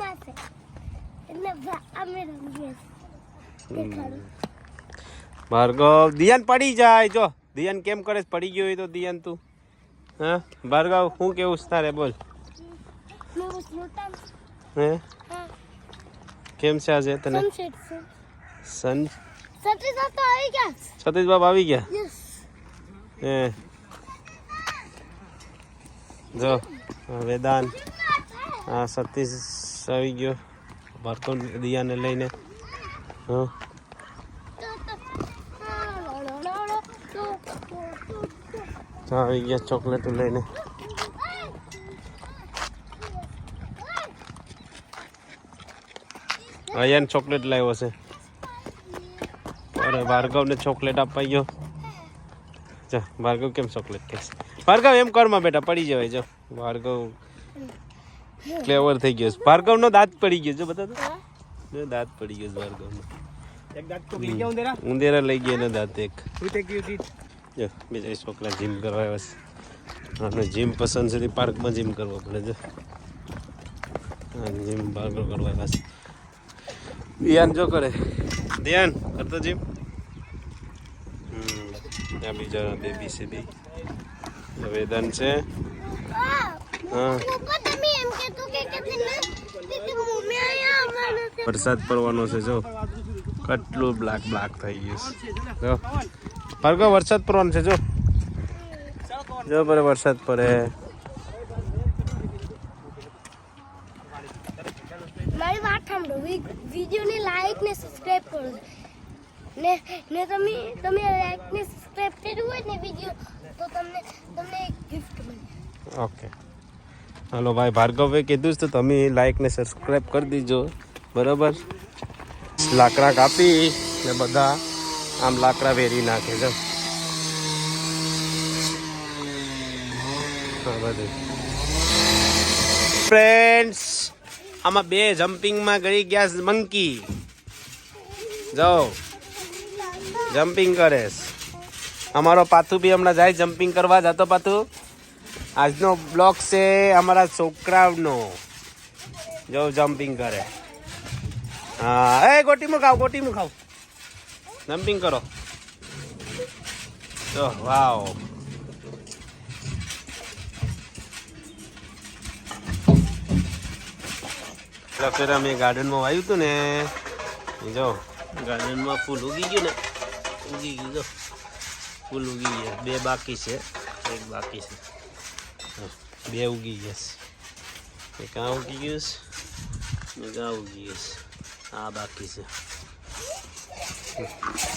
રમવા છે એટલે અમે રમીએ છીએ ભાર્ગવ દિયાન પડી જાય જો દિયાન કેમ કરે પડી ગયો હોય તો દિયાન તું હા ભાર્ગવ શું કેવું છે તારે બોલ હે કેમ છે આજે તને સન સતીશ બાપ આવી ગયા હે જો વેદાન હા સતીશ આવી ગયો. ભાર્ગવ દિયાને લઈને. હા. આવી ગયા ચોકલેટ લઈને. અયાન ચોકલેટ લાવ્યો છે. અરે ભાર્ગવને ચોકલેટ આપવા ગયો. જા, ભાર્ગવ કેમ ચોકલેટ કે ભાર્ગવ એમ કરમાં બેટા પડી જવાય, જો. ભાર્ગવ ક્લેવર થઈ ગયો છે. ભાર્ગવનો દાંત પડી ગયો જો બધા તો દાંત પડી ગયો છે ભાર્ગવનો. એક દાંત તો ગઈ ગયા ઉંદેરા? ઉંદેરા લઈ ગયા એનો દાંત એક. જો બીજા છોકરા જીમ કરવા આવ્યા છે. આને જીમ પસંદ છે પાર્કમાં જીમ કરવો પડે છે જીમ ભાર્ગવ કરવા આવ્યા છે. ધ્યાન જો કરે. ધ્યાન કરતો જીમ હમ આ બીજા બેબી છે બી. વેદન છે. હા. વરસાદ પડવાનો છે જો. કેટલું બ્લેક બ્લેક થઈ ગયું છે. જો. ભાર્ગવ વરસાદ પડવાનો છે જો. જો પડે વરસાદ પડે. મારી વાત સાંભળો. વિડીયોને લાઈક ને સબસ્ક્રાઇબ કરો. ને ને તમે તમે લાઈક ને સબસ્ક્રાઇબ કર્યું હોય ને વીડિયો તો તમને તમને એક ગિફ્ટ મળે. ઓકે હાલો ભાઈ, ભાર્ગવે કીધું તો તમે લાઈક ને સબસ્ક્રાઈબ કરી દીજો. બરાબર? લાકડા કાપી ને બધા આમ લાકડા વેરી નાખે છે. ફ્રેન્ડ્સ આમાં બે જમ્પિંગમાં ગળી ગયા મંકી જાઓ. જમ્પિંગ કરે અમારો પાથુ બી હમણાં જાય જમ્પિંગ કરવા જતો પાથુ. આજનો બ્લોગ છે અમારા છોકરાઓનો જો જમ્પિંગ કરે. હા, એ ગોટીમાં મુકાવ ગોટીમાં ખાવ. જમ્પિંગ કરો. તો વાવ. ફેર અમે ગાર્ડનમાં વાવ્યું હતું ને. જો, ગાર્ડનમાં ફૂલ ઉગી ગયું ને. ઉગી ગયું, જો. ફૂલ ઉગી ગયા. બે બાકી છે, એક બાકી છે. બે ઉગી ગયા છે. એક આ ઉગી ગયું છે એક આ ઉગી ગયું છે. આ બાકી છે.